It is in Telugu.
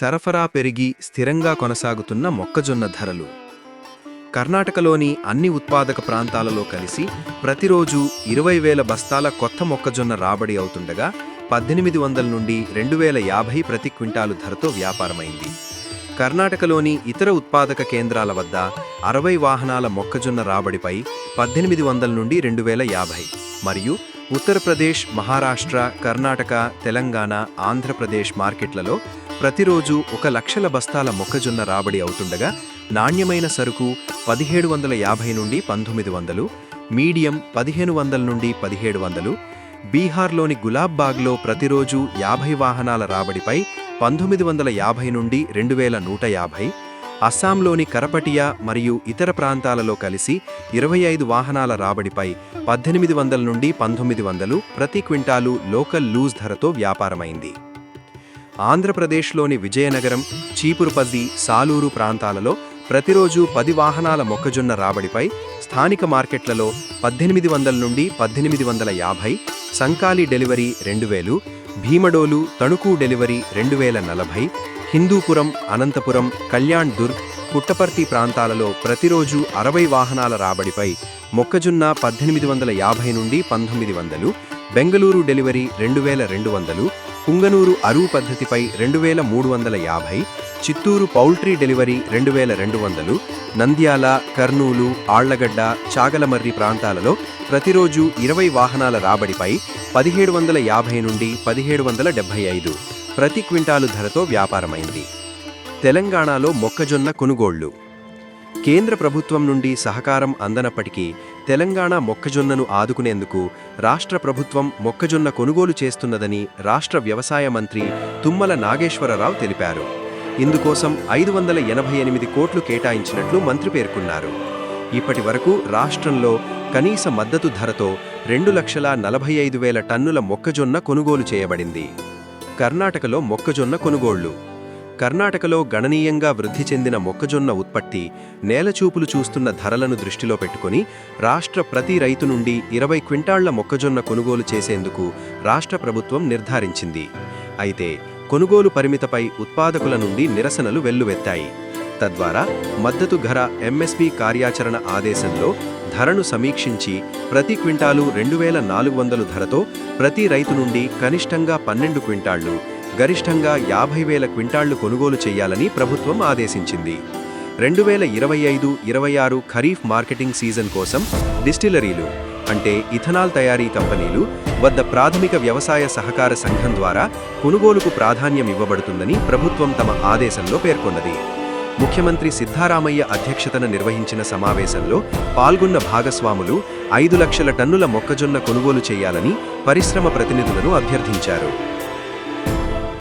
సరఫరా పెరిగి స్థిరంగా కొనసాగుతున్న మొక్కజొన్న ధరలు. కర్ణాటకలోని అన్ని ఉత్పాదక ప్రాంతాలలో కలిసి ప్రతిరోజు ఇరవై వేల బస్తాల కొత్త మొక్కజొన్న రాబడి అవుతుండగా పద్దెనిమిది వందల నుండి రెండు వేల యాభై ప్రతి క్వింటాలు ధరతో వ్యాపారమైంది. కర్ణాటకలోని ఇతర ఉత్పాదక కేంద్రాల వద్ద అరవై వాహనాల మొక్కజొన్న రాబడిపై పద్దెనిమిది వందల నుండి రెండు వేల యాభై. మరియు ఉత్తరప్రదేశ్ మహారాష్ట్ర కర్ణాటక తెలంగాణ ఆంధ్రప్రదేశ్ మార్కెట్లలో ప్రతిరోజు ఒక లక్షల బస్తాల మొక్కజొన్న రాబడి అవుతుండగా నాణ్యమైన సరుకు పదిహేడు వందల యాభై నుండి పంతొమ్మిది వందలు మీడియం పదిహేను వందల నుండి పదిహేడు వందలు బీహార్లోని గులాబ్బాగ్లో ప్రతిరోజు యాభై వాహనాల రాబడిపై పంతొమ్మిది వందల యాభై నుండి రెండు వేల నూట యాభై అస్సాంలోని కరపటియా మరియు ఇతర ప్రాంతాలలో కలిసి ఇరవై ఐదు వాహనాల రాబడిపై పద్దెనిమిది వందల నుండి పంతొమ్మిది వందలు ప్రతి క్వింటాలు లోకల్ లూజ్ ధరతో వ్యాపారమైంది. ఆంధ్రప్రదేశ్లోని విజయనగరం చీపురుపల్లి సాలూరు ప్రాంతాలలో ప్రతిరోజు పది వాహనాల మొక్కజొన్న రాబడిపై స్థానిక మార్కెట్లలో పద్దెనిమిది వందల నుండి పద్దెనిమిది వందల యాభై సంకాలి డెలివరీ రెండు వేలు భీమడోలు తణుకు డెలివరీ రెండు వేల నలభై హిందూపురం అనంతపురం కళ్యాణ్ దుర్గ్ పుట్టపర్తి ప్రాంతాలలో ప్రతిరోజు అరవై వాహనాల రాబడిపై మొక్కజొన్న పద్దెనిమిది వందల యాభై నుండి పంతొమ్మిది వందలు బెంగళూరు డెలివరీ రెండు వేల రెండు వందలు పుంగనూరు అరువు పద్ధతిపై రెండు వేల మూడు వందల యాభై చిత్తూరు పౌల్ట్రీ డెలివరీ రెండు వేల రెండు వందలు నంద్యాల కర్నూలు ఆళ్ళగడ్డ చాగలమర్రి ప్రాంతాలలో ప్రతిరోజు ఇరవై వాహనాల రాబడిపై పదిహేడు వందల యాభై నుండి పదిహేడు వందల డెబ్బై ఐదు ప్రతి క్వింటాలు ధరతో వ్యాపారమైంది. తెలంగాణలో మొక్కజొన్న కొనుగోళ్ళు. కేంద్ర ప్రభుత్వం నుండి సహకారం అందనప్పటికీ తెలంగాణ మొక్కజొన్నను ఆదుకునేందుకు రాష్ట్ర ప్రభుత్వం మొక్కజొన్న కొనుగోలు చేస్తున్నదని రాష్ట్ర వ్యవసాయ మంత్రి తుమ్మల నాగేశ్వరరావు తెలిపారు. ఇందుకోసం ఐదు వందల ఎనభై ఎనిమిది కోట్లు కేటాయించినట్లు మంత్రి పేర్కొన్నారు. ఇప్పటి వరకు రాష్ట్రంలో కనీస మద్దతు ధరతో రెండు లక్షల నలభై ఐదు వేల టన్నుల మొక్కజొన్న కొనుగోలు చేయబడింది. కర్ణాటకలో మొక్కజొన్న కొనుగోళ్ళు కర్ణాటకలో గణనీయంగా వృద్ధి చెందిన మొక్కజొన్న ఉత్పత్తి నేలచూపులు చూస్తున్న ధరలను దృష్టిలో పెట్టుకుని రాష్ట్ర ప్రతి రైతు నుండి ఇరవై క్వింటాళ్ళ మొక్కజొన్న కొనుగోలు చేసేందుకు రాష్ట్ర ప్రభుత్వం నిర్ధారించింది. అయితే కొనుగోలు పరిమితపై ఉత్పాదకుల నుండి నిరసనలు వెల్లువెత్తాయి. తద్వారా మద్దతు ధర ఎంఎస్పి కార్యాచరణ ఆదేశంలో ధరను సమీక్షించి ప్రతి క్వింటాలు రెండు వేల నాలుగు వందలు ధరతో ప్రతి రైతు నుండి కనిష్టంగా పన్నెండు క్వింటాళ్ళు గరిష్టంగా యాభై వేల క్వింటాళ్ళు కొనుగోలు చేయాలని ప్రభుత్వం ఆదేశించింది. రెండు వేల ఇరవై ఐదు ఇరవై ఆరు ఖరీఫ్ మార్కెటింగ్ సీజన్ కోసం డిస్టిలరీలు అంటే ఇథనాల్ తయారీ కంపెనీలు వద్ద ప్రాథమిక వ్యవసాయ సహకార సంఘం ద్వారా కొనుగోలుకు ప్రాధాన్యం ఇవ్వబడుతుందని ప్రభుత్వం తమ ఆదేశంలో పేర్కొన్నది. ముఖ్యమంత్రి సిద్ధారామయ్య అధ్యక్షతన నిర్వహించిన సమావేశంలో పాల్గొన్న భాగస్వాములు ఐదు లక్షల టన్నుల మొక్కజొన్న కొనుగోలు చేయాలని పరిశ్రమ ప్రతినిధులను అభ్యర్థించారు.